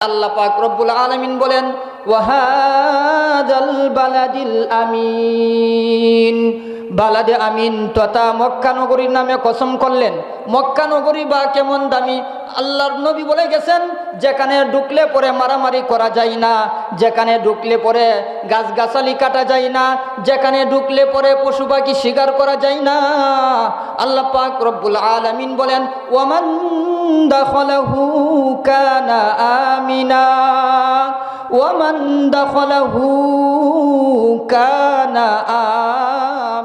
আল্লাহ পাক রব্বুল আলমিন বলেন ওয়াহাদাল বালাদিল আমিন। বালাদে আমিন তথা মক্কা নগরীর নামে কসম করলেন। মক্কা নগরী বা কেমন দামি? আল্লাহর নবী বলে গেছেন, যেখানে ঢুকলে পরে মারামারি করা যায় না, যেখানে ঢুকলে পরে গাছগাছালি কাটা যায় না, যেখানে ঢুকলে পরে পশু পাখি শিকার করা যায় না। আল্লাহ পাক রব্বুল আলামিন বলেন, ওয়ামান দাখলাহু কানা আমিনা, ওয়ামান দাখলাহু কানা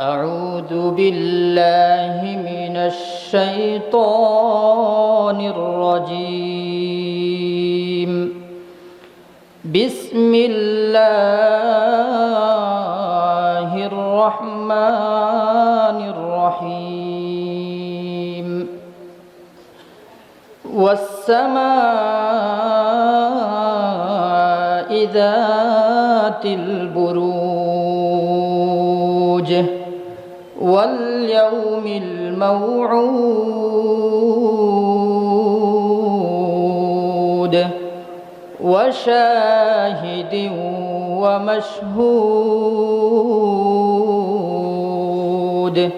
أعوذ بالله من الشيطان الرجيم. بسم الله الرحمن الرحيم. والسماء ذات البروج. واليوم الموعود وشاهد ومشهود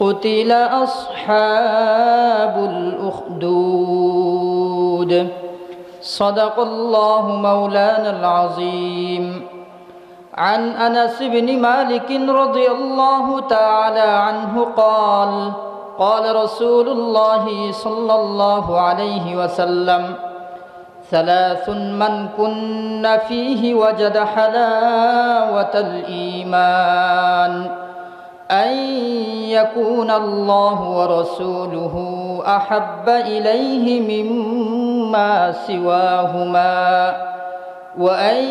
قتل أصحاب الأخدود صدق الله مولانا العظيم عن أنس بن مالك رضي الله تعالى عنه قال قال رسول الله صلى الله عليه وسلم ثلاث من كن فيه وجد حلاوة الإيمان أن يكون الله ورسوله أحب إليه مما سواهما. وأن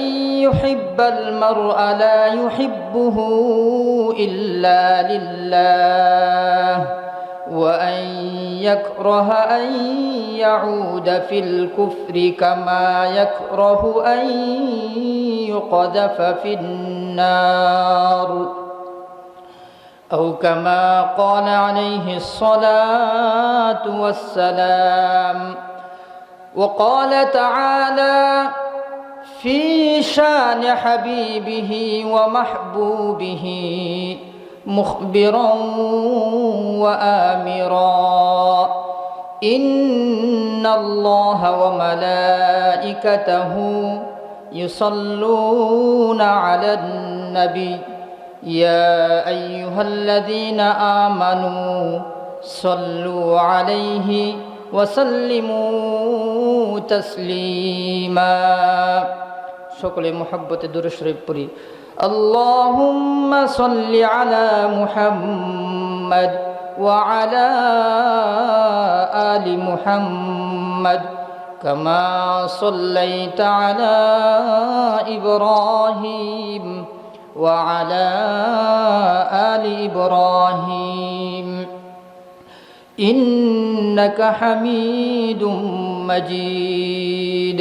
يحب المرء لا يحبه إلا لله وأن يكره أن يعود في الكفر كما يكره أن يقذف في النار أو كما قال عليه الصلاة والسلام وقال تعالى في شان حبيبه ومحبوبه مخبرا وآمرا. إن الله وملائكته يصلون على النبي. يا أيها الذين آمنوا صلوا عليه وسلموا تسليما. সকলে মোহাব্বতে দূরে শরীফ পড়ি اللهم صل على محمد وعلى آل محمد كما صليت على إبراهيم وعلى آل إبراهيم إنك حميد مجيد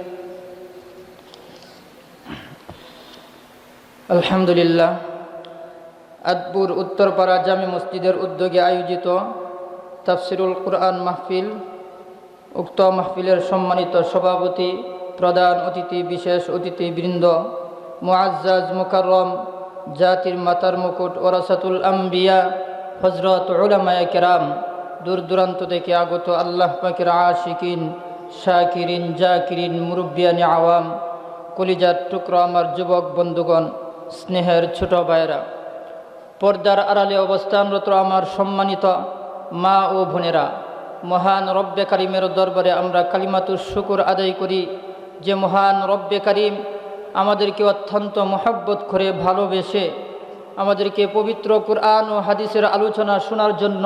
আলহামদুলিল্লাহ আদপুর উত্তরপাড়া জামি মসজিদের উদ্যোগে আয়োজিত তাফসিরুল কোরআন মাহফিল, উক্ত মাহফিলের সম্মানিত সভাপতি, প্রধান অতিথি, বিশেষ অতিথিবৃন্দ, মুআজ্জাজ মুকাররম, জাতির মাতার মুকুট, ওরাসাতুল আম্বিয়া হজরত উলামায় কেরাম, দূর দূরান্ত থেকে আগত আল্লাহ পাকের আশিকিন, শাকিরিন, জাকিরিন মুরব্বিয়ানি আওয়াম, কলিজার টুকরো আমার যুবক বন্ধুগণ স্নেহের ছোট ভাইয়েরা, পর্দার আড়ালে অবস্থানরত আমার সম্মানিত মা ও বোনেরা, মহান রব্বে কারিমের দরবারে আমরা কালিমাতুর শুকুর আদায় করি যে মহান রব্বে কারিম আমাদেরকে অত্যন্ত মহাব্বত করে ভালোবেসে আমাদেরকে পবিত্র কুরআন ও হাদিসের আলোচনা শোনার জন্য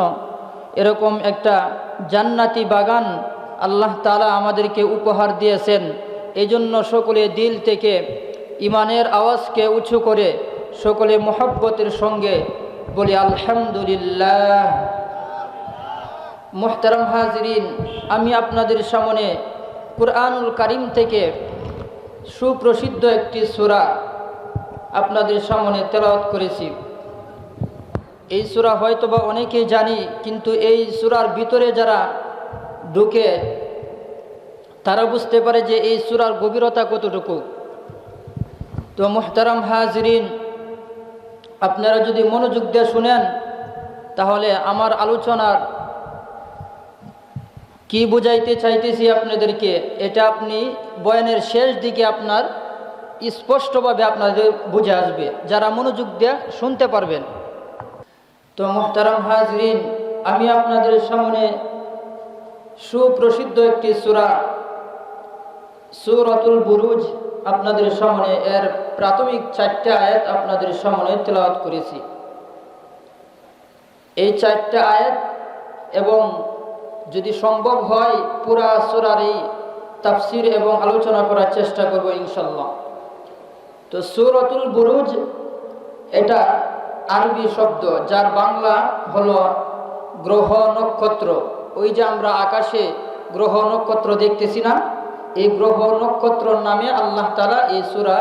এরকম একটা জান্নাতি বাগান আল্লাহ তালা আমাদেরকে উপহার দিয়েছেন। এই জন্য সকলে দিল থেকে ইমানের আওয়াজকে উঁচু করে সকলে মোহাব্বতের সঙ্গে বলি, আলহামদুলিল্লাহ। মোহতারাম হাজরিন, আমি আপনাদের সামনে কুরআনুল কারিম থেকে সুপ্রসিদ্ধ একটি সূরা আপনাদের সামনে তেলাওয়াত করেছি। এই সূরা হয়তোবা অনেকেই জানি, কিন্তু এই সূরার ভিতরে যারা ঢুকে তারা বুঝতে পারে যে এই সূরার গভীরতা কতটুকু। তো মোহতারাম হাজরিন, আপনারা যদি মনোযোগ দিয়ে শুনেন, তাহলে আমার আলোচনার কি বুঝাইতে চাইতেছি আপনাদেরকে, এটা আপনি বয়ানের শেষ দিকে আপনার স্পষ্টভাবে আপনাদের বুঝে আসবে, যারা মনোযোগ দিয়ে শুনতে পারবেন। তো মোহতারাম হাজরিন, আমি আপনাদের সামনে সুপ্রসিদ্ধ একটি সুরা সুরতুল বুরুজ আপনাদের সামনে, এর প্রাথমিক চারটে আয়াত আপনাদের সামনে তেলাওয়াত করেছি। এই চারটে আয়াত এবং যদি সম্ভব হয়, পুরা সুরার এই তাফসির এবং আলোচনা করার চেষ্টা করব ইনশাল্লাহ তো সুরতুল বুরুজ এটা আরবি শব্দ, যার বাংলা হলো গ্রহ নক্ষত্র। ওই যে আমরা আকাশে গ্রহ নক্ষত্র দেখতেছি না এই গ্রহ নক্ষত্রর নামে আল্লাহ তালা এই সুরা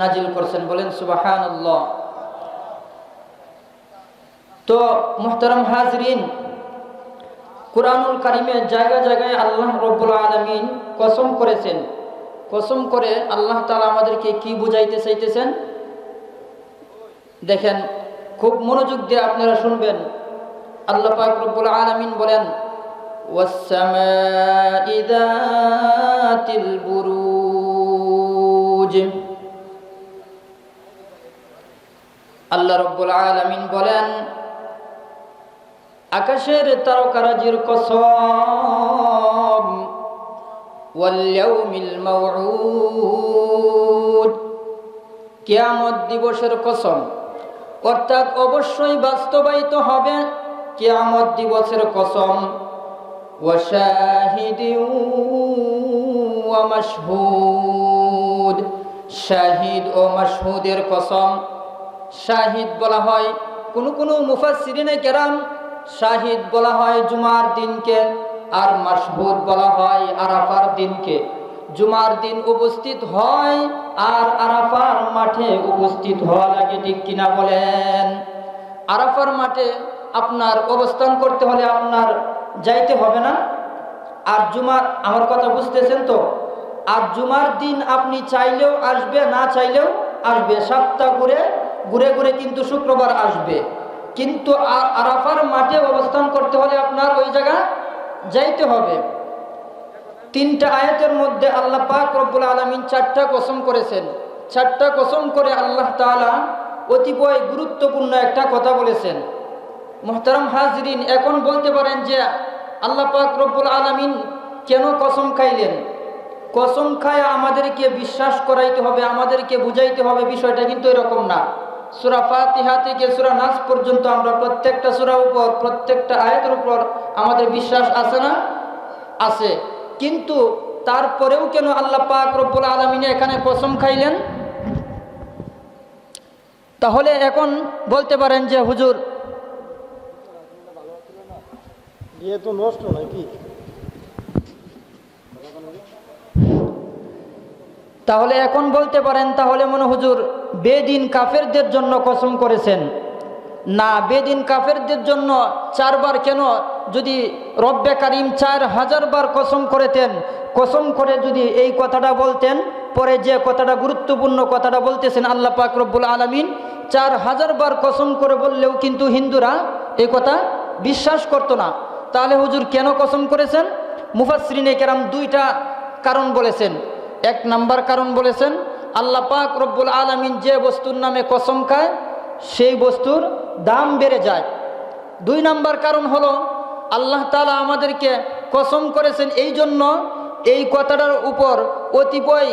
নাজিল করছেন। বলেন সুবাহান তো মোহতারাম হাজরিন, কোরআনুল কারিমের জায়গা জায়গায় আল্লাহ রব্বুল আলমিন কসম করেছেন। কসম করে আল্লাহ তালা আমাদেরকে কি বুঝাইতে চাইতেছেন? দেখেন, খুব মনোযোগ দিয়ে আপনারা শুনবেন। আল্লাহ পাক রব্বুল আলমিন বলেন والسماء ذات البروج আল্লাহ রব্বুল আলমিন বলেন আকাশের তারকারাজির কসম ওয়াল্লাউমিল মাউউদ কিয়ামত দিবসের কসম অর্থাৎ অবশ্যই বাস্তবায়িত হবে কিয়ামত দিবসের কসম وشاهد ومشهود শাহিদ ও মাসহুদের কসম শাহিদ বলা হয় কোন কোন মুফাসসিরিনে কেরাম শাহিদ বলা হয় জুমার দিনকে আর মাসহুদ বলা হয় আরাফার দিনকে জুমার দিন উপস্থিত হয় আর আরাফার মাঠে উপস্থিত হওয়া লাগে ঠিক কিনা বলেন আরাফার মাঠে আপনার অবস্থান করতে হলে আপনার যাইতে হবে না। আর জুমার, আমার কথা বুঝতেছেন তো? আর জুমার দিন আপনি চাইলেও আসবে, না চাইলেও আসবে। সাতটা ঘুরে ঘুরে ঘুরে কিন্তু শুক্রবার আসবে। কিন্তু আর আরাফার মাঠে অবস্থান করতে হলে আপনার ওই জায়গা যাইতে হবে। তিনটা আয়াতের মধ্যে আল্লাহ পাক রব্বুল আলমিন চারটা কসম করেছেন। চারটা কসম করে আল্লাহ তালা অতিপয় গুরুত্বপূর্ণ একটা কথা বলেছেন। মোহতারাম হাজরিন এখন বলতে পারেন যে আল্লাহ পাক রব্বুল আলমিন কেন কসম খাইলেন? কসম খায় আমাদেরকে বিশ্বাস করাইতে হবে, আমাদেরকে বুঝাইতে হবে, বিষয়টা কিন্তু এরকম না। সুরা ফাতিহা থেকে সুরা নাচ পর্যন্ত আমরা প্রত্যেকটা সুরা উপর, প্রত্যেকটা আয়াতের উপর আমাদের বিশ্বাস আছে না? আছে। কিন্তু তারপরেও কেন আল্লাহ পাক রব্বুল আলমিনে এখানে কসম খাইলেন? তাহলে এখন বলতে পারেন যে হুজুর বিয়ে তো নষ্ট নাকি? তাহলে এখন বলতে পারেন, তাহলে মনে হুজুর বেদিন কাফেরদের জন্য কসম করেছেন। না, বেদিন কাফেরদের জন্য চারবার কেন যদি রব্বে কারিম চার হাজার বার কসম করেতেন? কসম করে যদি এই কথাটা বলতেন, পরে যে কথাটা গুরুত্বপূর্ণ কথাটা বলতেছেন আল্লাহ পাক রব্বুল আলমিন, চার হাজার বার কসম করে বললেও কিন্তু হিন্দুরা এই কথা বিশ্বাস করতো না। তাহলে হুজুর কেন কসম করেছেন? মুফাসরিনে কেরাম দুইটা কারণ বলেছেন। এক নাম্বার কারণ বলেছেন, আল্লাহ পাক রব্বুল আলমিন যে বস্তুর নামে কসম খায়, সেই বস্তুর দাম বেড়ে যায়। দুই নাম্বার কারণ হলো, আল্লাহ তালা আমাদেরকে কসম করেছেন এই জন্য এই কথাটার উপর অতিপয়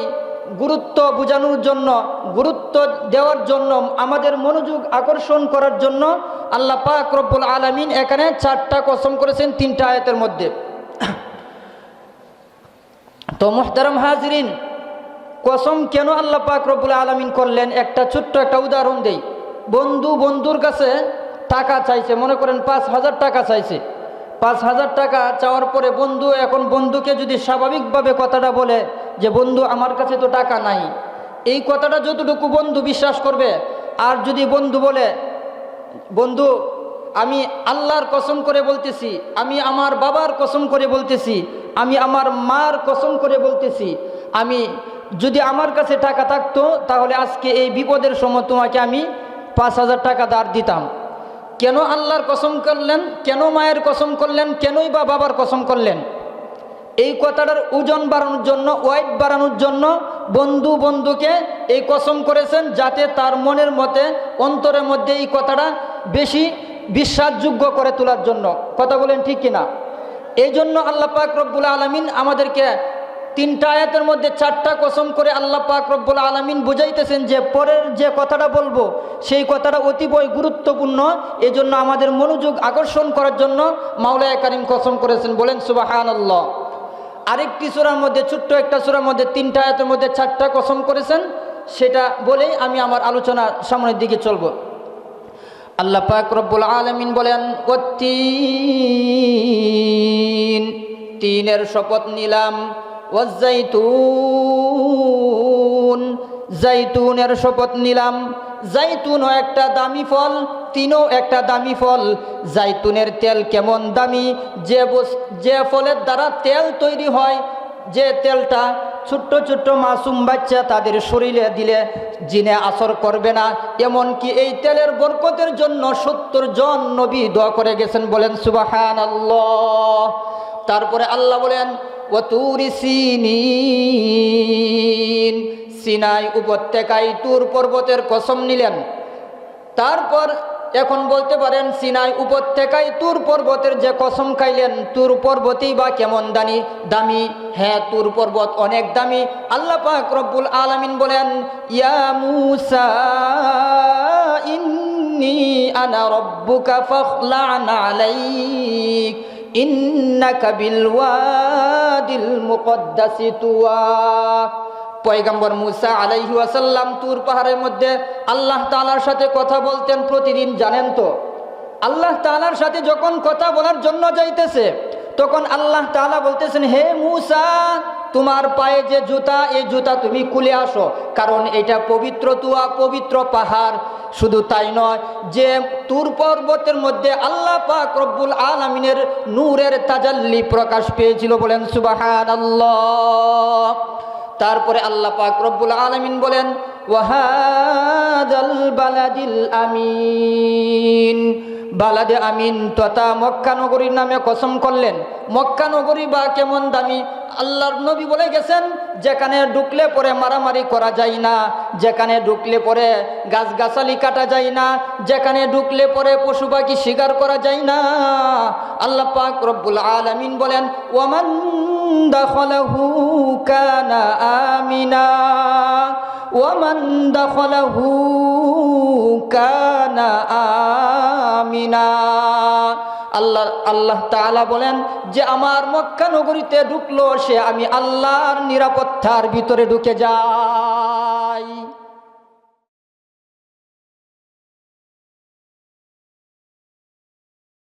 গুরুত্ব বোঝানোর জন্য, গুরুত্ব দেওয়ার জন্য, আমাদের মনোযোগ আকর্ষণ করার জন্য আল্লাহ পাক রব্বুল আলমিন এখানে চারটা কসম করেছেন তিনটা আয়াতের মধ্যে। তো মোহতারাম হাজরিন, কসম কেন আল্লাহ পাক রব্বুল আলমিন করলেন? একটা ছোট্ট একটা উদাহরণ দেই। বন্ধু বন্ধুর কাছে টাকা চাইছে, মনে করেন পাঁচ হাজার টাকা চাইছে। পাঁচ হাজার টাকা চাওয়ার পরে বন্ধু, এখন বন্ধুকে যদি স্বাভাবিকভাবে কথাটা বলে যে বন্ধু, আমার কাছে তো টাকা নাই। এই কথাটা যতটুকু বন্ধু বিশ্বাস করবে, আর যদি বন্ধু বলে, বন্ধু, আমি আল্লাহর কসম করে বলতেছি, আমি আমার বাবার কসম করে বলতেছি, আমি আমার মার কসম করে বলতেছি, আমি যদি আমার কাছে টাকা থাকতো, তাহলে আজকে এই বিপদের সময় তোমাকে আমি পাঁচ হাজার টাকা দাঁড় দিতাম। কেন আল্লাহর কসম করলেন? কেন মায়ের কসম করলেন? কেনই বা বাবার কসম করলেন? এই কথাটার ওজন বাড়ানোর জন্য ওয়াইট বাড়ানোর জন্য বন্ধু বন্ধুকে এই কসম করেছেন যাতে তার মনের মতে, অন্তরের মধ্যে এই কথাটা বেশি বিশ্বাসযোগ্য করে তোলার জন্য। কথা বলেন ঠিক কিনা? এই জন্য আল্লাহ পাক রব্বুল আলমিন আমাদেরকে তিনটা আয়াতের মধ্যে চারটা কসম করে আল্লাহ পাক রব্বুল আলমিন বুঝাইতেছেন যে পরের যে কথাটা বলব, সেই কথাটা অতিবই গুরুত্বপূর্ণ। এই জন্য আমাদের মনোযোগ আকর্ষণ করার জন্য মাওলায় কারিম কসম করেছেন, বলেন সুবাহান আল্লাহ আরেকটি সুরার মধ্যে, ছোট্ট একটা সুরার মধ্যে, তিনটা আয়াতের মধ্যে চারটা কসম করেছেন, সেটা বলেই আমি আমার আলোচনা সামনের দিকে চলবো। আল্লাহ পাক রব্বুল আলমিন বলেন তিন তিনের শপথ নিলাম। ওয়াজ্জাইতুন, জাইতুনের শপথ নিলাম। জাইতুনও একটা দামি ফল, তিনও একটা দামি ফল। জাইতুনের তেল কেমন দামি? যে যে ফলের দ্বারা তেল তৈরি হয়, যে তেলটা ছোট্ট ছোট্ট মাসুম বাচ্চা তাদের শরীরে দিলে জিনে আসর করবে না। এমনকি এই তেলের বরকতের জন্য সত্তর জন নবী দোয়া করে গেছেন বলেন সুবাহান আল্লাহ তারপরে আল্লাহ বলেন ওতুরি সিনিন সিনাই উপত্যকায় তুর পর্বতের কসম নিলেন। তারপর এখন বলতে পারেন, সিনাই উপত্যকায় তুর পর্বতের যে কসম খাইলেন, তুর পর্বতই বা কেমন দানি? দামি। হ্যাঁ তুর পর্বত অনেক দামি। আল্লাহ পাক রব্বুল আলামিন বলেন, ইয়া মুসা ইন্নি আনা রব্বুকা ফাখলান আলাইক, ইন্নাকা বিল মুকদ্দাসি তুয়া। পয়গাম্বর মুসা আলাইহি ওয়াসাল্লাম তুর পাহাড়ের মধ্যে আল্লাহ তালার সাথে কথা বলতেন প্রতিদিন, জানেন তো? আল্লাহ তালার সাথে যখন কথা বলার জন্য যাইতেছে, তখন আল্লাহ তাআলা বলতেছেন, হে মুসা, তোমার পায়ে যে জুতা এই জুতা তুমি খুলে আসো, কারণ এটা পবিত্র তুয়া, পবিত্র পাহাড়। শুধু তাই নয়, যে তুর পর্বতের মধ্যে আল্লাহ পাক রব্বুল আলমিনের নূরের তাজাল্লি প্রকাশ পেয়েছিল বলেন সুবাহান আল্লাহ তারপরে আল্লাহ পাক রব্বুল আলমিন বলেন ওয়াহাদাল বালাদিল আমিন। বালাদে আমিন, তথা মক্কা নগরীর নামে কসম করলেন। মক্কা নগরী বা কেমন দামি, আল্লাহর নবী বলে গেছেন, যেখানে ঢুকলে পরে মারামারি করা যায় না, যেখানে ঢুকলে পরে গাছগাছালি কাটা যায় না, যেখানে ঢুকলে পরে পশু পাখি শিকার করা যায় না। আল্লাহ পাক রব্বুল আলামিন বলেন, ওয়ামান দাখলাহু কানা আমিনা। ওয়ামান دخله কানা আমিনা। আল্লাহ আল্লাহ তালা বলেন যে আমার মক্কা নগরীতে ঢুকলো সে আমি আল্লাহর নিরাপত্তার ভিতরে ঢুকে যাই।